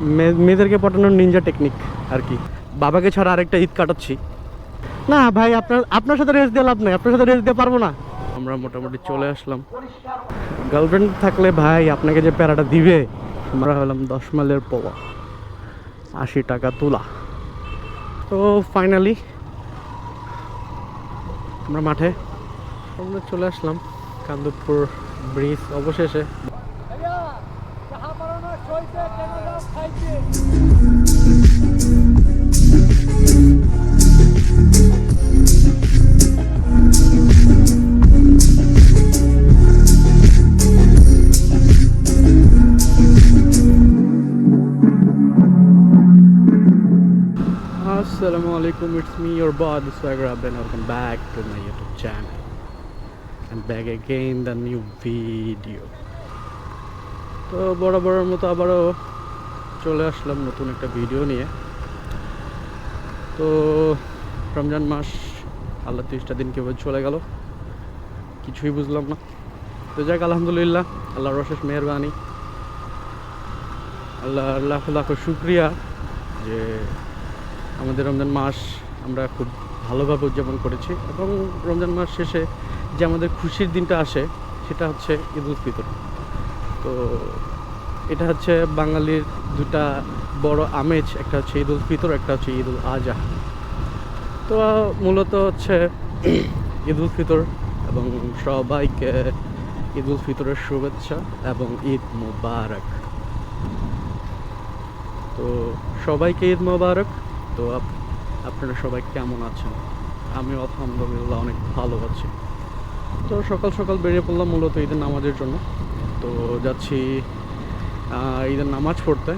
মেয়ে- মেয়েদেরকে পটানোর Ninja technique আর কি। বাবাকে ছাড়া আরেকটা ঈদ কাটাচ্ছি। না ভাই, আপনার আপনার সাথে রেস্ট দিয়ে লাভ নাই, আপনার সাথে রেস্ট দিয়ে পারব না। আমরা মোটামুটি চলে আসলাম। গার্লফ্রেন্ড থাকলে ভাই আপনাকে যে প্যারাটা দিবে, আমরা হলাম দশ মাইলের পোয়া। আশি টাকা তোলা। তো ফাইনালি আমরা মাঠে। আমরা চলে আসলাম কান্দুপুর ব্রিজ অবশেষে। It's me, your boy, the Swagger Up, and welcome back to my YouTube channel. And back again the new video. তো বড় বড়র মতো আবারও চলে আসলাম নতুন একটা ভিডিও নিয়ে তো রমজান মাস আল্লাহ তিরিশটা দিন কেবল চলে গেল কিছুই বুঝলাম না তো যাক আলহামদুলিল্লাহ আল্লাহর অশেষ মেহরবানি আল্লাহ লাখ লাখ শুক্রিয়া যে আমাদের রমজান মাস আমরা খুব ভালোভাবে উদযাপন করেছি এবং রমজান মাস শেষে যে আমাদের খুশির দিনটা আসে, সেটা হচ্ছে ঈদ উল ফিতর। তো এটা হচ্ছে বাঙালির দুটা বড় আমেজ, একটা হচ্ছে ঈদ উল ফিতর, একটা হচ্ছে ঈদ উল আজহা তো মূলত হচ্ছে ঈদ উল ফিতর এবং সবাইকে ঈদ উল ফিতরের শুভেচ্ছা এবং ঈদ মুবারক। তো সবাইকে ঈদ মোবারক। তো আপনারা সবাই কেমন আছেন? আমি আলহামদুলিল্লাহ অনেক ভালো আছি। তো সকাল সকাল বেরিয়ে পড়লাম মূলত ঈদের নামাজের জন্য। তো যাচ্ছি ঈদের নামাজ পড়তে।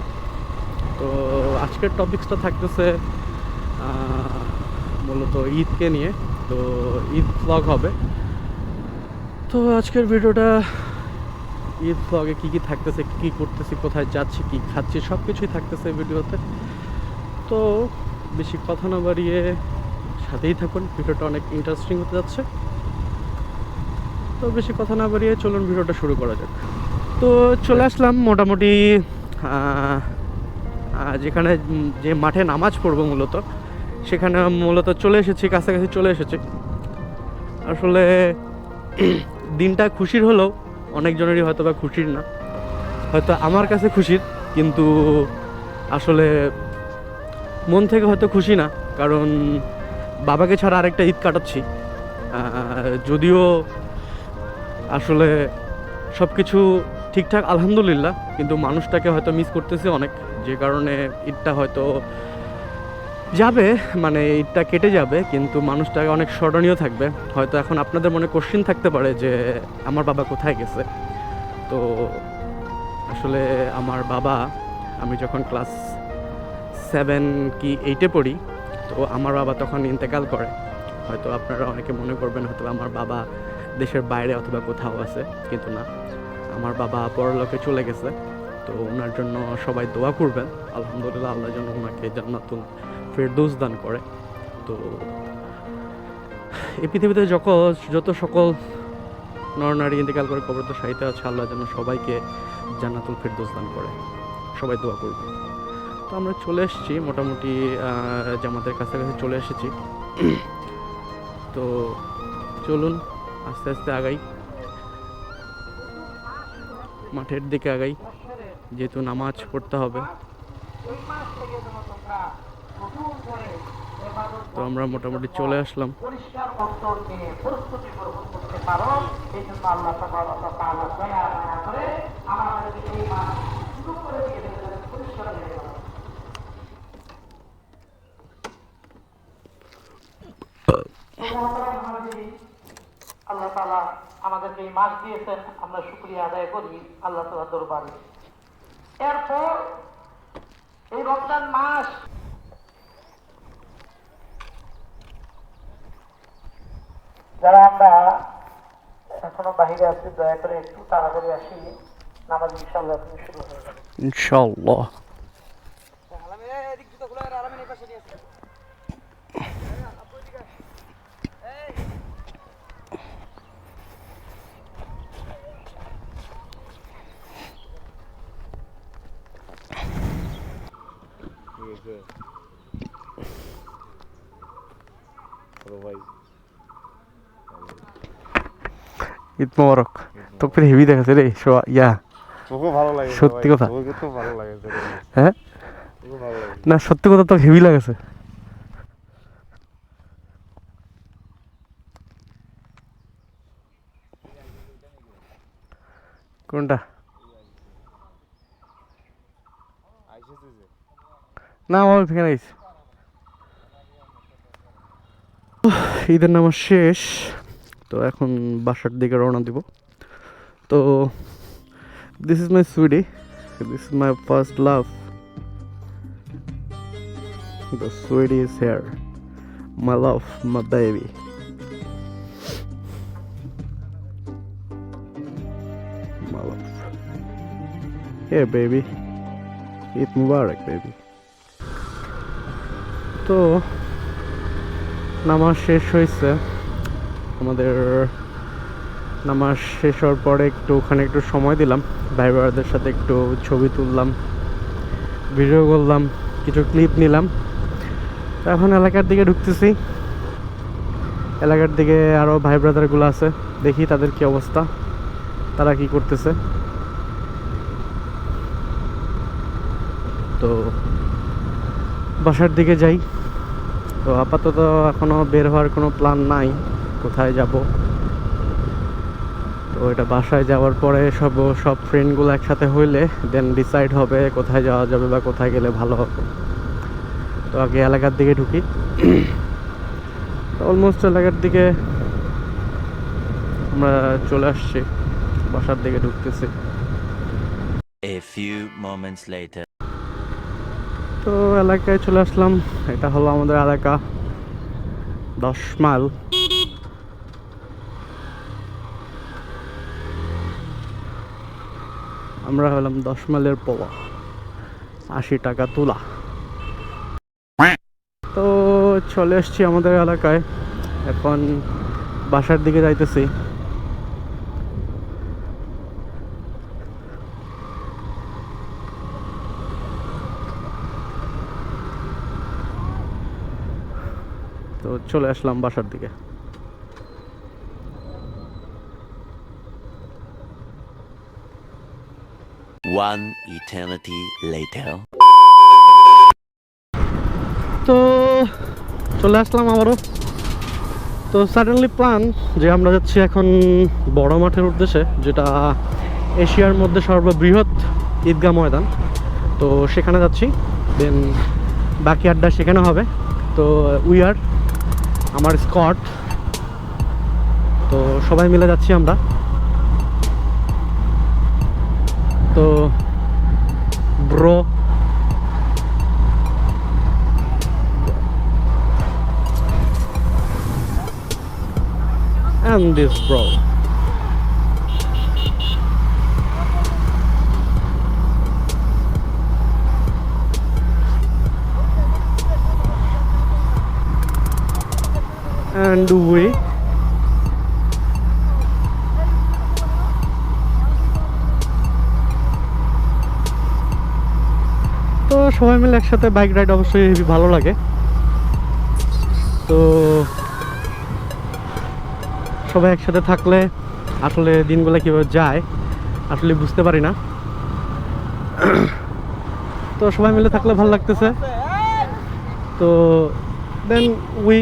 তো আজকের টপিক্সটা থাকতেছে মূলত ঈদকে নিয়ে। তো ঈদ ব্লগ হবে। তো আজকের ভিডিওটা, ঈদ ব্লগে কী কী থাকতেছে, কী করতেছি, কোথায় যাচ্ছি, কী খাচ্ছি সব কিছুই থাকতেছে ভিডিওতে। তো বেশি কথা না বাড়িয়ে সাথেই থাকুন। ভিডিওটা অনেক ইন্টারেস্টিং হতে যাচ্ছে। তো বেশি কথা না বাড়িয়ে চলুন ভিডিওটা শুরু করা যাক। তো চলে আসলাম মোটামুটি যেখানে যে মাঠে নামাজ পড়ব মূলত, সেখানে মূলত চলে এসেছি, কাছাকাছি চলে এসেছি। আসলে দিনটা খুশির হলেও অনেকজনেরই হয়তো বা খুশির না। হয়তো আমার কাছে খুশির, কিন্তু আসলে মন থেকে হয়তো খুশি না, কারণ বাবাকে ছাড়া আরেকটা ঈদ কাটাচ্ছি। যদিও আসলে সব কিছু ঠিকঠাক, আলহামদুলিল্লাহ, কিন্তু মানুষটাকে হয়তো মিস করতেছি অনেক, যে কারণে ঈদটা হয়তো যাবে মানে ঈদটা কেটে যাবে, কিন্তু মানুষটাকে অনেক স্মরণীয় থাকবে। হয়তো এখন আপনাদের মনে কোশ্চিন থাকতে পারে যে, আমার বাবা কোথায় গেছে? তো আসলে আমার বাবা, আমি যখন ক্লাস সেভেন কি এইটে পড়ি, তো আমার বাবা তখন ইন্তেকাল করে। হয়তো আপনারা অনেকে মনে করবেন, হয়তো আমার বাবা দেশের বাইরে অথবা কোথাও আছে, কিন্তু না। আমার বাবা পরলোকে চলে গেছে, তো ওনার জন্য সবাই দোয়া করবেন। আলহামদুলিল্লাহ, আল্লাহ যেন ওনাকে জান্নাতুল ফেরদৌস দান করে। তো এই পৃথিবীতে যত যত সকল নরনারী ইন্তেকাল করে কবর তো সাহিত্য আছে আল্লাহ যেন সবাইকে জান্নাতুল ফেরদৌস দান করে। সবাই দোয়া করবে তো আমরা চলে এসেছি, মোটামুটি জামাতের কাছাকাছি চলে এসেছি। তো চলুন, আস্তে আস্তে আগাই। মাঠের দিকে আগাই, যেহেতু নামাজ পড়তে হবে। তো আমরা মোটামুটি চলে আসলাম অন্তর নিয়ে প্রস্তুতি গ্রহণ করতে পারো এই জন্য আল্লাহ তাআলা দয়া মায়া করে আমাদেরকে এই মাস শুরু করে দিয়ে দেবেন পরিষ্কার হয়ে গেল আল্লাহ তালা আমাদেরকে এই মাস দিয়েছেন, আমরা শুক্রিয়া আদায় করি আল্লাহ তালা দরবারে। এরপর এই রমজান মাস যারা আমরা এখনও বাহিরে আছি, দয়া করে একটু তাড়াতাড়ি আসি, নামাজ ইনশাল্লাহ শুরু হয়ে যাবে। ইনশাল্লাহ ঈদ মোবারক। তোকে হেভি দেখাচ্ছে রে ইয়া। তোকে ভালো লাগে সত্যি কথা। হ্যাঁ? না সত্যি কথা তো হেভি লাগেছে। কোনটা? না আমার এখানে আইছে ঈদের নামাজ শেষ তো এখন বাসার দিকে রওনা দিব। তো this is my sweetie this is my first love the sweetie is here my love my baby my love Here, baby. Eid Mubarak baby তো নামাজ শেষ হয়েছে। আমাদের নামাজ শেষ হওয়ার পরে একটু ওখানে একটু সময় দিলাম। ভাই বোনদের সাথে একটু ছবি তুললাম ভিডিও করলাম, কিছু ক্লিপ নিলাম। এখন এলাকার দিকে ঢুকতেছি। এলাকার দিকে আরও ভাই ব্রাদারগুলো আছে, দেখি তাদের কি অবস্থা, তারা কি করতেছে। তো বাসার দিকে যাই। তো আপাতত এখনও বের হওয়ার কোনো প্ল্যান নাই, কোথায় যাব। তো এটা বাসায় যাওয়ার পরে সব সব ফ্রেন্ডগুলো একসাথে হইলে দেন ডিসাইড হবে কোথায় যাওয়া যাবে বা কোথায় গেলে ভালো হবে। তো আগে এলাকার দিকে ঢুকি। অলমোস্ট এলাকার দিকে আমরা চলে আসছি, বাসার দিকে ঢুকতেছি। A few moments later. তো এলাকায় চলে আসলাম। এটা হলো আমাদের এলাকা। দশ মাইল। আমরা হলাম দশ মাইলের পোয়া আশি টাকা তোলা। তো চলে এসছি আমাদের এলাকায়। এখন বাসার দিকে যাইতেছি তো চলে আসলাম বাসার দিকে। One eternity later. তো চলে আসলাম আবারও। তো সাডেনলি প্ল্যান যে আমরা যাচ্ছি এখন বড় মাঠের উদ্দেশ্যে যেটা এশিয়ার মধ্যে সর্ববৃহৎ ঈদগাহ ময়দান। তো সেখানে যাচ্ছি দেন বাকি আড্ডা সেখানে হবে। তো উইয়ার আমার স্কট তো সবাই মিলে যাচ্ছি আমরা তো bro and this bro. And we তো সবাই মিলে একসাথে বাইক রাইড অবশ্যই হেবি ভালো লাগে। তো সবাই একসাথে থাকলে আসলে দিনগুলো কীভাবে যায়, আসলে বুঝতে পারি না। তো সবাই মিলে থাকলে ভালো লাগতেছে। তো দেন উই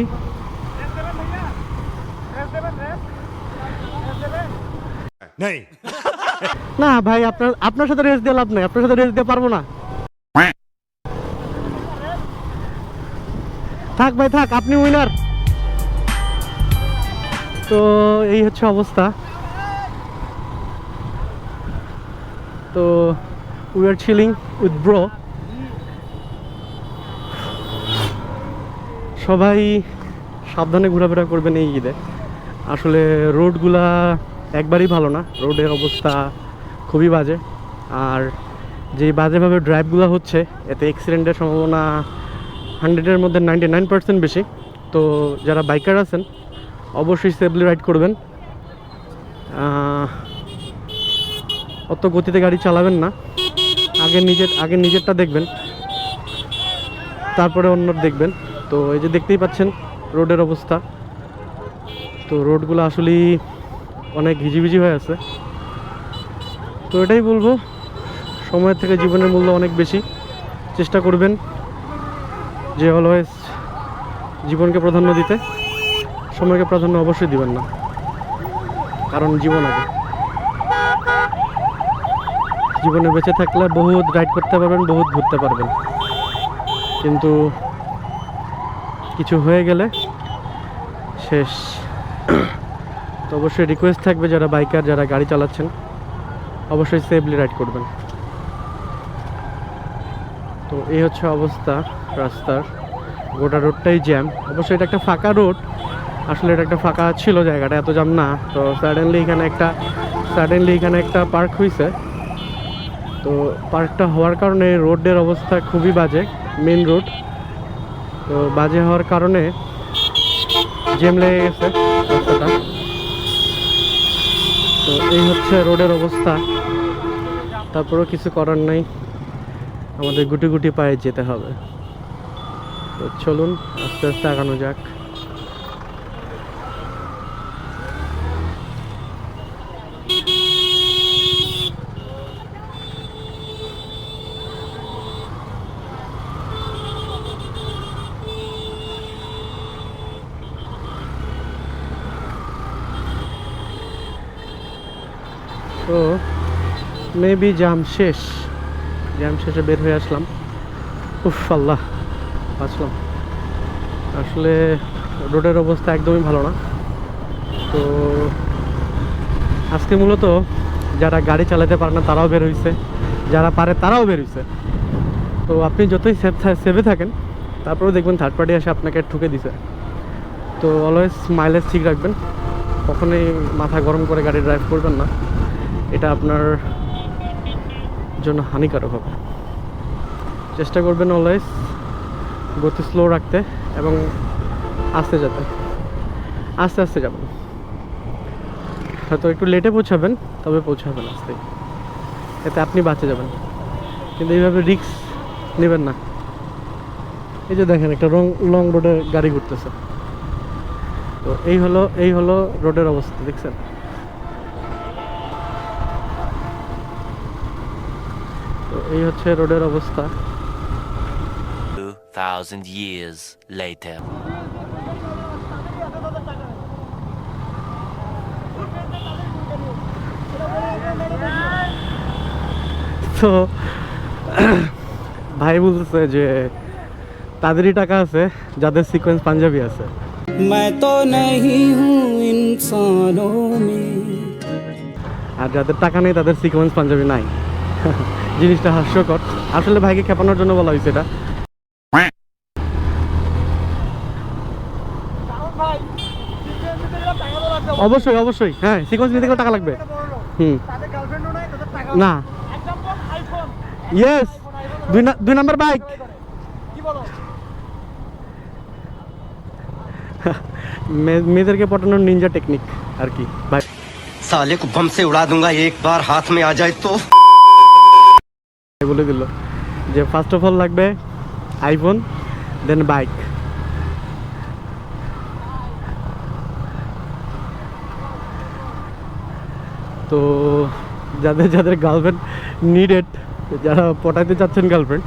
না ভাই, আপনার আপনার সাথে রেস দিয়ে লাভ নাই, আপনার সাথে রেস দিতে পারব না। থাক ভাই, থাক, আপনি উইনার তো এই হচ্ছে অবস্থা। তো we are chilling with bro সবাই সাবধানে ঘোরাফেরা করবেন এই ঈদে। আসলে রোডগুলা একবারই ভালো না। রোডের অবস্থা খুবই বাজে। আর যে বাজেভাবে ড্রাইভগুলো হচ্ছে, এতে অ্যাক্সিডেন্টের সম্ভাবনা হান্ড্রেডের মধ্যে নাইনটি নাইন পার্সেন্ট বেশি। তো যারা বাইকার আছেন, অবশ্যই সেফলি রাইড করবেন। অত গতিতে গাড়ি চালাবেন না। আগে নিজের, আগে নিজেরটা দেখবেন। তারপরে অন্য দেখবেন। তো এই যে দেখতেই পাচ্ছেন, রোডের অবস্থা। তো রোডগুলো আসলেই অনেক হিজিবিজি হয়ে আছে। তো এটাই বলব, সময়ের থেকে জীবনের মূল্য অনেক বেশি। চেষ্টা করবেন যে অলওয়েজ জীবনকে প্রাধান্য দিতে। সময়কে প্রাধান্য অবশ্যই দিবেন না, কারণ জীবন আগে। জীবনে বেঁচে থাকলে বহুত রাইড করতে পারবেন, বহুত ঘুরতে পারবেন। কিন্তু কিছু হয়ে গেলে শেষ। তো অবশ্যই রিকোয়েস্ট থাকবে যারা বাইকার যারা গাড়ি চালাচ্ছেন, অবশ্যই সেফলি রাইড করবেন। তো এই হচ্ছে অবস্থা রাস্তার। গোটা রোডটাই জ্যাম অবশ্যই এটা একটা ফাঁকা রোড আসলে এটা একটা ফাঁকা ছিল জায়গাটা, এত জ্যাম না। তো সাডেনলি এখানে একটা সাডেনলি এখানে একটা পার্ক হয়েছে তো পার্কটা হওয়ার কারণে রোডের অবস্থা খুবই বাজে মেন রোড তো বাজে হওয়ার কারণে জ্যাম লেগে গেছে রাস্তাটা তো এই হচ্ছে রোডের অবস্থা। তারপরেও কিছু করার নাই। আমাদের গুটি গুটি পায়ে যেতে হবে। তো চলুন, আস্তে আস্তে আগানো যাক তো মেবি জাম শেষ জাম শেষে বের হয়ে আসলাম। উফ, আল্লাহ, বাঁচলাম। আসলে রোডের অবস্থা একদমই ভালো না। তো আজকে মূলত যারা গাড়ি চালাতে পারে না, তারাও বের হয়েছে যারা পারে, তারাও বের হয়েছে তো আপনি যতই সেফ সেভে থাকেন, তারপরেও দেখবেন থার্ড পার্টি এসে আপনাকে ঠুকে দিছে। তো অলওয়েজ মাইলেজ ঠিক রাখবেন। কখনোই মাথা গরম করে গাড়ি ড্রাইভ করবেন না। এটা আপনার জন্য হানিকারক হবে। চেষ্টা করবেন অলওয়েজ গতি স্লো রাখতে এবং আস্তে যেতে, আস্তে আস্তে যাবেন। হয়তো একটু লেটে পৌঁছাবেন, তবে পৌঁছাবেন আস্তে। এতে আপনি বাঁচে যাবেন। কিন্তু এইভাবে রিক্স নেবেন না। এই যে দেখেন একটা রং লং রোডে গাড়ি ঘুরতেছে। তো এই হলো এই হলো রোডের অবস্থা, দেখছেন? এই হচ্ছে রোডের অবস্থা। thousand years later. তো ভাই বলতেছে যে তাদেরই টাকা আছে যাদের সিকোয়েন্স পাঞ্জাবি আছে। আর যাদের টাকা নেই তাদের সিকোয়েন্স পাঞ্জাবি নাই। জিনিসটা হাস্যকর আসলে ভাইকে খেপানোর জন্য বলা হয়েছে এটা অবশ্যই অবশ্যই হ্যাঁ সিকোয়েন্স নিতে গেলে টাকা লাগবে হুম না ইয়েস দুই না- দুই নাম্বার বাইক মেয়েদেরকে পটানোর নিনজা টেকনিক আর কি ভাই साले को बम से उड़ा दूंगा एक बार हाथ में आ जाए तो বলে দিল যে ফার্স্ট অফ অল লাগবে আইফোন দেন বাইক তো যাদের যাদের গার্লফ্রেন্ড নিডেড যারা পটাইতে চাচ্ছেন গার্লফ্রেন্ড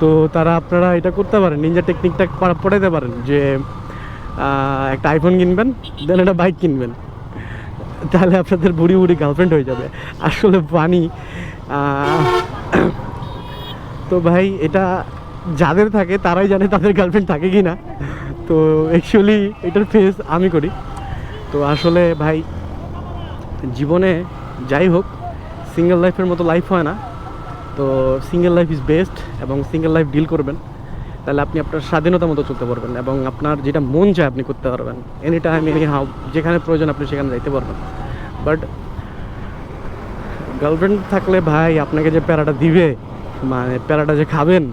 তো তারা আপনারা এটা করতে পারেন নিনজা টেকনিকটা পটাইতে পারেন যে একটা আইফোন কিনবেন দেন একটা বাইক কিনবেন। তাহলে আপনাদের বুড়ি বুড়ি গার্লফ্রেন্ড হয়ে যাবে। আসলে পানি তো ভাই, এটা যাদের থাকে, তারাই জানে তাদের গার্লফ্রেন্ড থাকে কি না তো অ্যাকচুয়ালি এটার ফেস আমি করি। তো আসলে ভাই, জীবনে যাই হোক সিঙ্গেল লাইফের মতো লাইফ হয় না। তো সিঙ্গেল লাইফ ইজ বেস্ট এবং সিঙ্গেল লাইফ ডিল করবেন। তাহলে আপনি আপনার স্বাধীনতা মতো চলতে পারবেন এবং আপনার যেটা মন চায় আপনি করতে পারবেন। এনি টাইম এনি হাউ যেখানে প্রয়োজন আপনি সেখানে যাইতে পারবেন। বাট গার্লফ্রেন্ড থাকলে ভাই, আপনাকে যে প্যারাটা দিবে মানে প্যারাটা যে খাবেন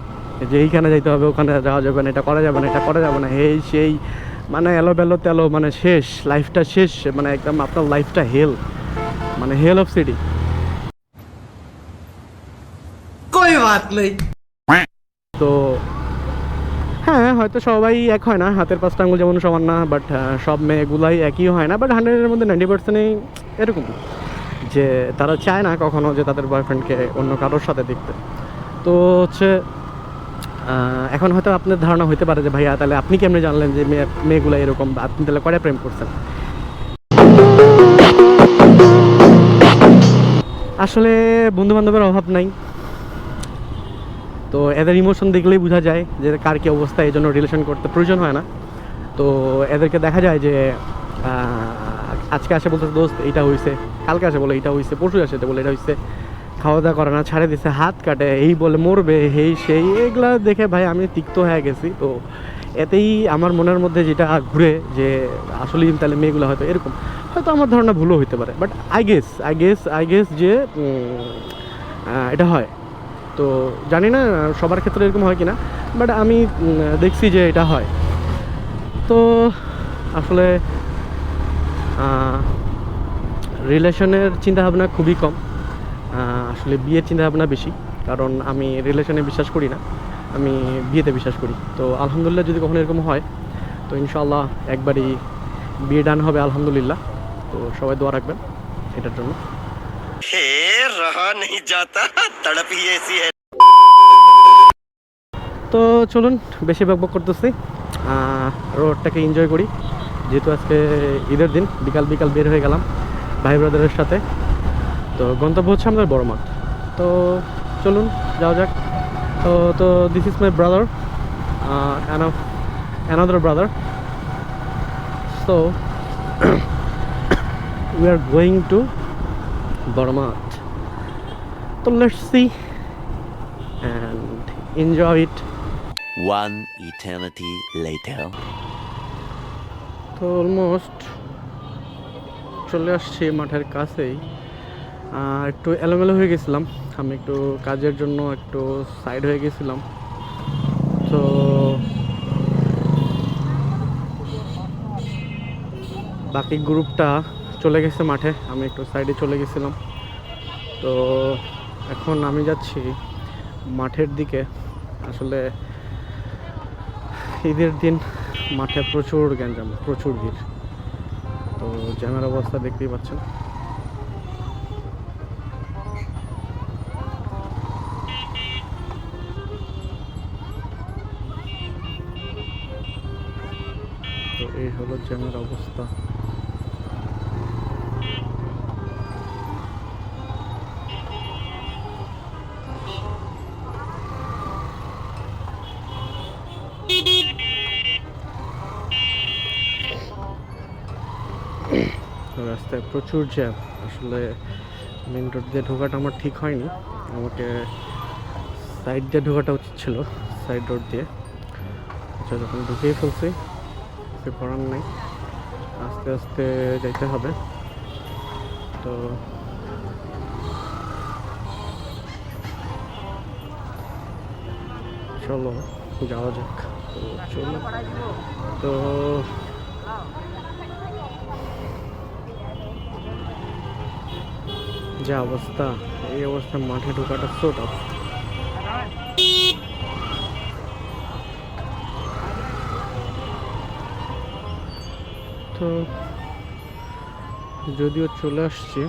যে এইখানে যাইতে হবে ওখানে যাওয়া যাবে না এটা করা যাবে না এটা করা যাবে না এই সেই মানে এলো বেলো তেলো মানে শেষ লাইফটা শেষ মানে একদম আপনার লাইফটা হেল মানে হেল অফ সিটি তো হ্যাঁ হয়তো সবাই এক হয় না হাতের পাঁচটা আঙুল যেমন সমান না বাট সব মেয়েগুলাই একই হয় না বাট হান্ড্রেডের মধ্যে নাইনটি পার্সেন্টই এরকম যে তারা চায় না কখনো যে তাদের বয়ফ্রেন্ডকে অন্য কারোর সাথে দেখতে। তো হচ্ছে এখন হয়তো আপনার ধারণা হতে পারে যে ভাইয়া, তাহলে আপনি কেমনে জানলেন যে মেয়ে, মেয়েগুলো এরকম আপনি তাহলে কয়টা প্রেম করছেন? আসলে বন্ধু বান্ধবের অভাব নাই। তো এদের ইমোশন দেখলেই বোঝা যায় যে কার কী অবস্থা, এই জন্য রিলেশন করতে প্রয়োজন হয় না। তো এদেরকে দেখা যায় যে আজকে আসে বলতে দোস্ত, এইটা হয়েছে কালকে আসে বলে এইটা হয়েছে পরশু আসে বলে এটা হয়েছে খাওয়া দাওয়া করে না, ছাড়ে দিছে, হাত কাটে, এই বলে মরবে, এই সেই, এগুলা দেখে ভাই আমি তিক্ত হয়ে গেছি। তো এতেই আমার মনের মধ্যে যেটা ঘুরে যে আসলেই তাহলে মেয়েগুলো হয়তো এরকম, হয়তো আমার ধারণা ভুলও হইতে পারে but I guess I guess I guess যে এটা হয়। তো জানি না, সবার ক্ষেত্রে এরকম হয় কিনা বাট আমি দেখছি যে এটা হয়। তো আসলে রিলেশনের চিন্তাভাবনা খুবই কম। আসলে বিয়ের চিন্তাভাবনা বেশি কারণ আমি রিলেশনে বিশ্বাস করি না আমি বিয়েতে বিশ্বাস করি। তো আলহামদুলিল্লাহ যদি কখনো এরকম হয় তো ইনশাল্লাহ একবারই বিয়ে ডান হবে আলহামদুলিল্লাহ। তো সবাই দোয়া রাখবেন এটার জন্য। তো চলুন বেশি বকবক করতেছি। রোডটাকে এনজয় করি। যেহেতু আজকে ঈদের দিন বিকাল বিকাল বের হয়ে গেলাম ভাই ব্রাদারের সাথে। তো গন্তব্য হচ্ছে আমাদের বড় মাঠ। তো চলুন যাওয়া যাক। তো তো this is my brother another brother so we are going to বড় মাঠ। তো let's see and enjoy it One eternity later. তো অলমোস্ট চলে আসছি মাঠের কাছেই। একটু এলোমেলো হয়ে গেছিলাম। আমি একটু কাজের জন্য একটু সাইড হয়ে গেছিলাম। তো বাকি গ্রুপটা চলে গেছে মাঠে। আমি একটু সাইডে চলে গেছিলাম। তো এখন আমি যাচ্ছি মাঠের দিকে। আসলে ঈদের দিন মাঠে প্রচুর গ্যাঞ্জাম, প্রচুর ভিড়। তো জ্যামের অবস্থা দেখতেই পাচ্ছেন। হলো জ্যামের অবস্থা রাস্তায় প্রচুর জ্যাম। আসলে মেন রোড দিয়ে ঢোকাটা আমার ঠিক হয়নি। আমাকে সাইড দিয়ে ঢোকাটা উচিত ছিল সাইড রোড দিয়ে। আচ্ছা যখন ঢুকেই ফেলছি কিছু করার নাই। আস্তে আস্তে যাইতে হবে। তো চলো, যাওয়া যাক। তো চলো। তো যে অবস্থা, এই অবস্থা মাঠে ঢোকাটা সো টাফ তো যদিও চলে আসছি।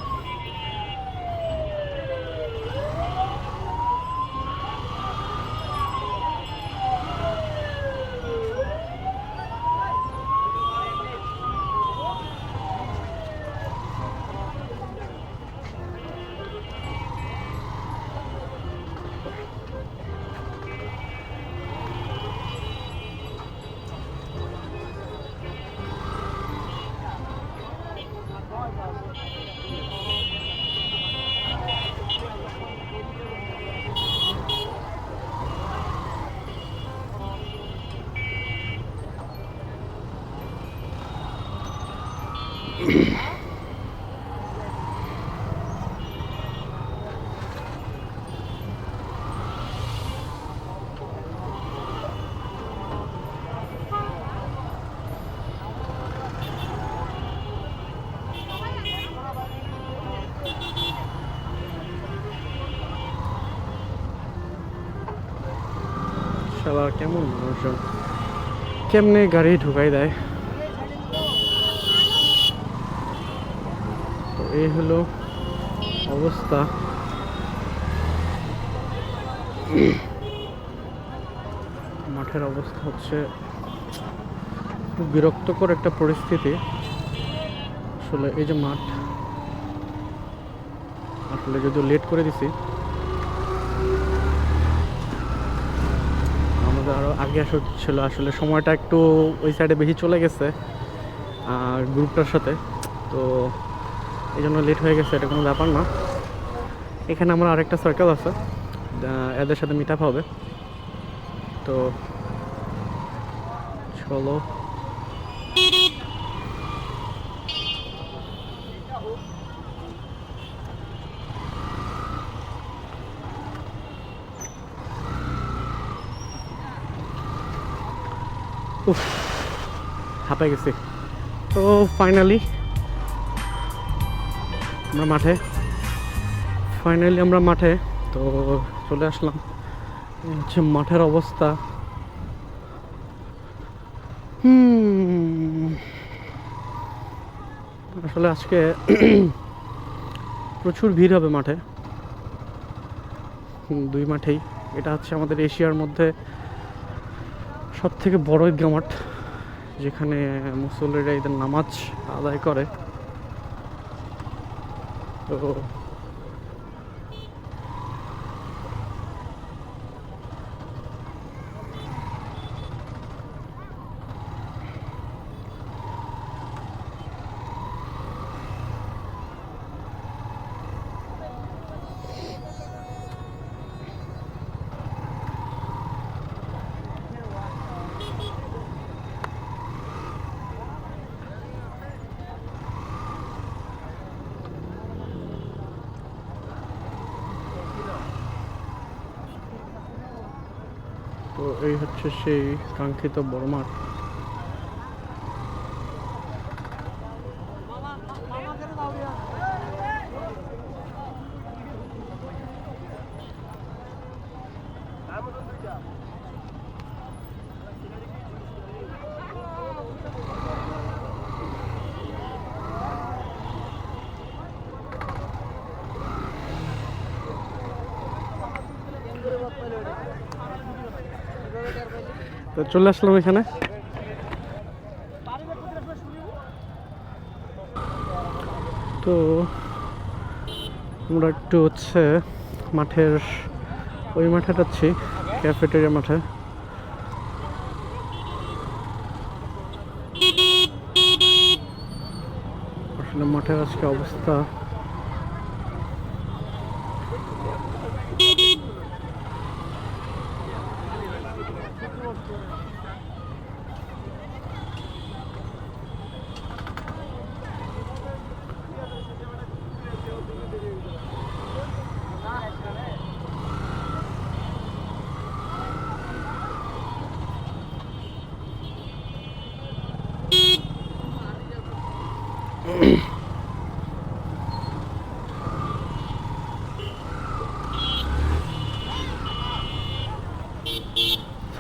কেমন মানুষজন? কেমনে গাড়ি ঢুকাই দেয়? তো এই হলো অবস্থা। মাঠের অবস্থা হচ্ছে খুব বিরক্তকর একটা পরিস্থিতি। আসলে এই যে মাঠ, আসলে যদিও লেট করে দিছি উচিত ছিল আসলে সময়টা একটু ওই সাইডে বেশি চলে গেছে, আর গ্রুপটার সাথে। তো এই জন্য লেট হয়ে গেছে, এটা কোনো ব্যাপার না। এখানে আমার আরেকটা সার্কেল আছে এদের সাথে মিট হবে। তো চলো। উফ, হাঁপাই গেছি। তো ফাইনালি আমরা মাঠে। ফাইনালি আমরা মাঠে, তো চলে আসলাম। হচ্ছে মাঠের অবস্থা। আসলে আজকে প্রচুর ভিড় হবে মাঠে। দুই মাঠেই। এটা হচ্ছে আমাদের এশিয়ার মধ্যে সব থেকে বড় ঈদগাহ মাঠ যেখানে মুসল্লিরা ঈদের নামাজ আদায় করে। তো তো এই হচ্ছে সেই কাঙ্ক্ষিত বড় মাঠ। চলে আসলাম এখানে। তো আমরা একটু হচ্ছে মাঠের ওই মাঠে যাচ্ছি ক্যাফেটেরিয়া মাঠে। আসলে মাঠের আজকে অবস্থা তো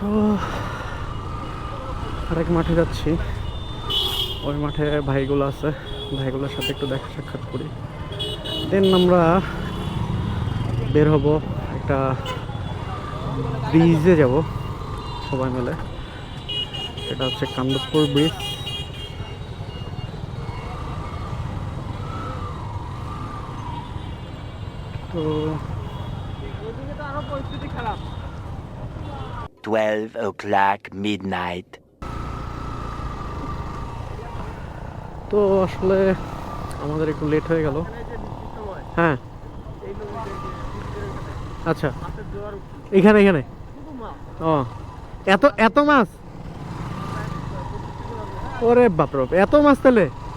আরেক মাঠে যাচ্ছি। ওই মাঠে ভাইগুলো আছে। ভাইগুলোর সাথে একটু দেখা সাক্ষাৎ করি। দেন আমরা বের হব একটা ব্রিজে যাব সবাই মিলে। এটা হচ্ছে কান্দপুর ব্রিজ তো 12 o'clock midnight. তো আসলে আমাদের একটু লেট হয়ে গেল। হ্যাঁ। আচ্ছা। এখানে এখানে। ও। এত এত মাছ? ওরে বাপরে বাপ, এত মাছ তাহলে ও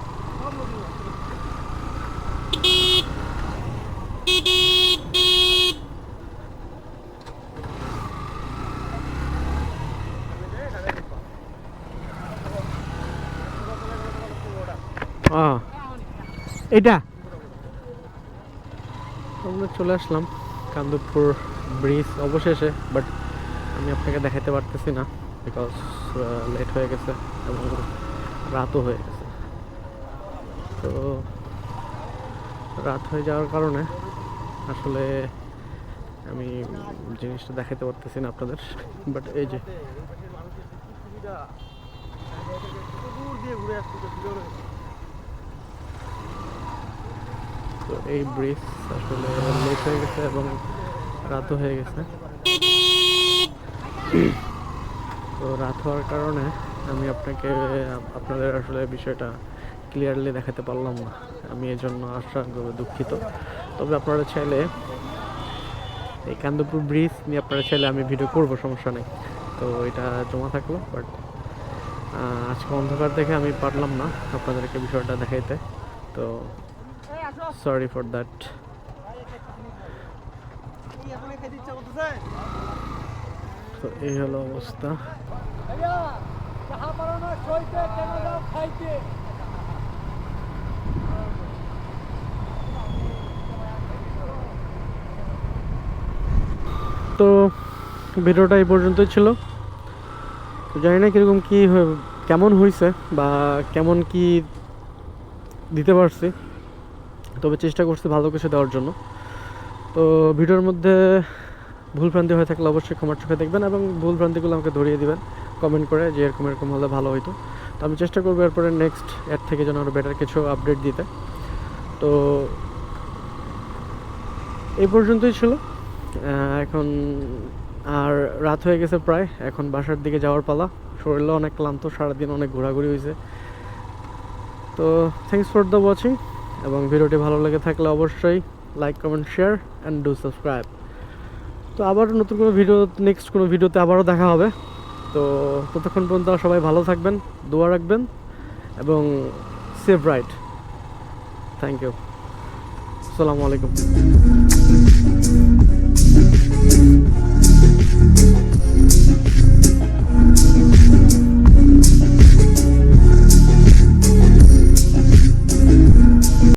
এটা। আমরা চলে আসলাম কান্দুপুর ব্রিজ অবশেষে, বাট আমি আপনাকে দেখাতে পারতেছি না বিকজ লেট হয়ে গেছে এবং রাতও হয়ে গেছে। তো রাত হয়ে যাওয়ার কারণে আসলে আমি জিনিসটা দেখাতে পারতেছি না আপনাদের, বাট এই যে। তো এই ব্রিজ আসলে লেট হয়ে গেছে এবং রাতও হয়ে গেছে। তো রাত হওয়ার কারণে আমি আপনাকে, আপনাদের আসলে বিষয়টা ক্লিয়ারলি দেখাতে পারলাম না। আমি এর জন্য আশাভাবে দুঃখিত। তবে আপনারা চাইলে এই কান্দপুর ব্রিজ নিয়ে আপনারা চাইলে আমি ভিডিও করব, সমস্যা নেই। তো এটা জমা থাকল বাট আজকে অন্ধকার দেখে আমি পারলাম না আপনাদেরকে বিষয়টা দেখাইতে। তো সরি ফর দ্যাট তো এই হলো অবস্থা। তো ভিডিওটা এই পর্যন্তই ছিল। তো জানি না কীরকম কী কেমন হয়েছে বা কেমন কি দিতে পারছি। তবে চেষ্টা করছি ভালো কিছু দেওয়ার জন্য। তো ভিডিওর মধ্যে ভুলভ্রান্তি হয়ে থাকলে অবশ্যই ক্ষমার চোখে দেখবেন এবং ভুলভ্রান্তিগুলো আমাকে ধরিয়ে দিবেন কমেন্ট করে যে এরকম এরকম হলে ভালো হতো তো আমি চেষ্টা করব এরপরে নেক্সট এর থেকে যেন আরও বেটার কিছু আপডেট দিতে। তো এই পর্যন্তই ছিল। এখন আর রাত হয়ে গেছে প্রায়, এখন বাসার দিকে যাওয়ার পালা। শরীরও অনেক ক্লান্ত, সারাদিন অনেক ঘোরাঘুরি হয়েছে তো থ্যাংকস ফর দ্য ওয়াচিং এবং ভিডিওটি ভালো লেগে থাকলে অবশ্যই like, comment, share and do subscribe তো আবার নতুন কোনো ভিডিও নেক্সট কোনো ভিডিওতে আবারও দেখা হবে। তো ততক্ষণ পর্যন্ত সবাই ভালো থাকবেন, দোয়া রাখবেন, এবং সেভ রাইট থ্যাংক ইউ আসসালামু আলাইকুম